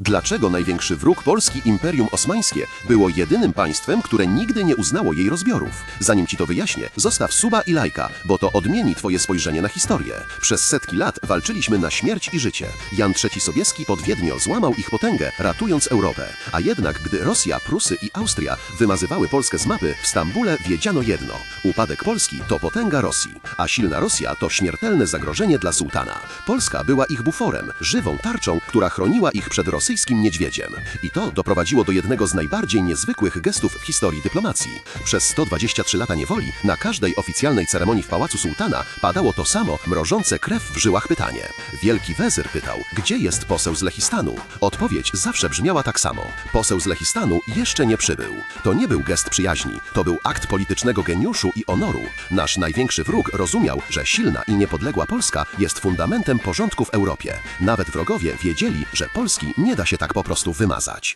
Dlaczego największy wróg Polski Imperium Osmańskie było jedynym państwem, które nigdy nie uznało jej rozbiorów? Zanim ci to wyjaśnię, zostaw suba i lajka, bo to odmieni twoje spojrzenie na historię. Przez setki lat walczyliśmy na śmierć i życie. Jan III Sobieski pod Wiednią złamał ich potęgę, ratując Europę. A jednak, gdy Rosja, Prusy i Austria wymazywały Polskę z mapy, w Stambule wiedziano jedno. Upadek Polski to potęga Rosji, a silna Rosja to śmiertelne zagrożenie dla sułtana. Polska była ich buforem, żywą tarczą, która chroniła ich przed rosyjskim niedźwiedziem. I to doprowadziło do jednego z najbardziej niezwykłych gestów w historii dyplomacji. Przez 123 lata niewoli na każdej oficjalnej ceremonii w pałacu sułtana padało to samo mrożące krew w żyłach pytanie. Wielki wezyr pytał, gdzie jest poseł z Lechistanu? Odpowiedź zawsze brzmiała tak samo. Poseł z Lechistanu jeszcze nie przybył. To nie był gest przyjaźni, to był akt politycznego geniuszu i honoru. Nasz największy wróg rozumiał, że silna i niepodległa Polska jest fundamentem porządku w Europie. Nawet wrogowie wiedzieli, że Polski nie da się tak po prostu wymazać.